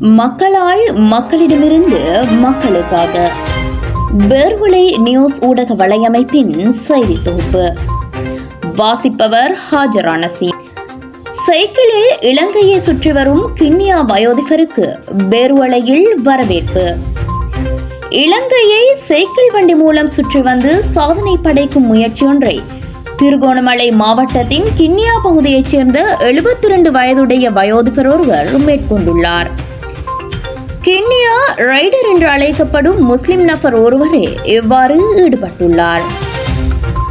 மக்களால் மக்களிடமிருந்து மக்களுக்காக. பேர்வளை நியூஸ் ஊடக வலையமைப்பின் செய்தி தொகுப்பு. வாசிப்பவர் ஹாஜரான சைக்கிளில் இலங்கையை சுற்றி வரும் கிண்ணியா வயோதிகருக்கு பேர்வளையில் வரவேற்பு. இலங்கையை சைக்கிள் வண்டி மூலம் சுற்றி வந்து சாதனை படைக்கும் முயற்சியொன்றை திருகோணமலை மாவட்டத்தின் கிண்ணியா பகுதியைச் சேர்ந்த 72 வயதுடைய வயோதிகர் ஒருவர் மேற்கொண்டுள்ளார். கிண்ணியா ரைடர் என்று அழைக்கப்படும் முஸ்லிம் நபர் ஒருவரே இவ்வாறு ஈடுபட்டுள்ளார்?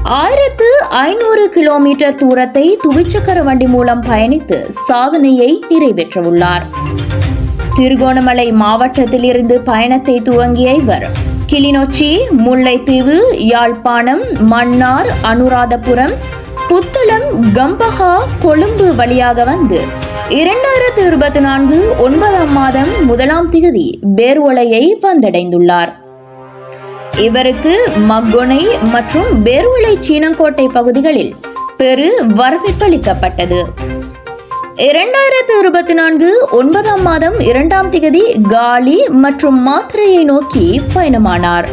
ஆயிரத்து ஐநூறு கிலோமீட்டர் தூரத்தை துவிச்சக்கர வண்டி மூலம் பயணித்து சாதனையை நிறைவேற்றவுள்ளார். திருகோணமலை மாவட்டத்திலிருந்து பயணத்தை துவங்கிய இவர் கிளிநொச்சி முல்லைத்தீவு யாழ்ப்பாணம் மன்னார் அனுராதபுரம் புத்தளம் கம்பஹா கொழும்பு வழியாக வந்து இரண்டாயிரத்து இருபத்தி நான்கு ஒன்பதாம் மாதம் முதலாம் திகதி பேர்வலையை வந்தடைந்துள்ளார். இவருக்கு மக்கொனை மற்றும் பேர்வலை சீனங்கோட்டை பகுதிகளில் பெரு வரவேற்பளிக்கப்பட்டது. இரண்டாயிரத்து இருபத்தி நான்கு ஒன்பதாம் மாதம் இரண்டாம் திகதி காலி மற்றும் மாத்திரையை நோக்கி பயணமானார்.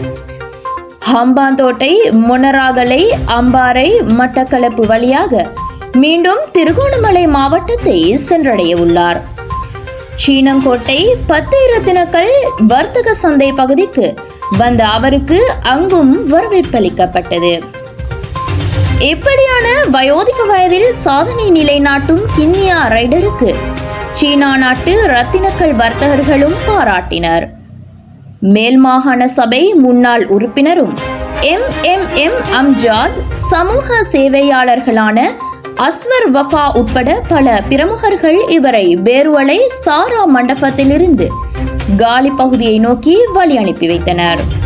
ஹம்பாந்தோட்டை மொனராகலை அம்பாறை மட்டக்களப்பு வழியாக மீண்டும் திருகோணமலை மாவட்டத்தை சென்றடைய உள்ளார் சீனங்கோட்டை பத்து ரத்தினக்கல் வர்த்தக சந்தை பகுதிக்கு வந்த அவருக்கு அங்கும் வரவேற்பளிக்கப்பட்டது. இப்படியான வயோதிக வயதில் சாதனை நிலைநாட்டும் கிண்ணியா ரைடருக்கு சீனா நாட்டு ரத்தினக்கல் வர்த்தகர்களும் பாராட்டினர். மேல் மாகாண சபை முன்னாள் உறுப்பினரும் எம் எம் எம் அம்ஜாத் சமூக சேவையாளர்களான அஸ்வர் வஃபா உட்பட பல பிரமுகர்கள் இவரை பேர்வளை சாரா மண்டபத்திலிருந்து காலி பகுதியை நோக்கி வழி அனுப்பி வைத்தனர்.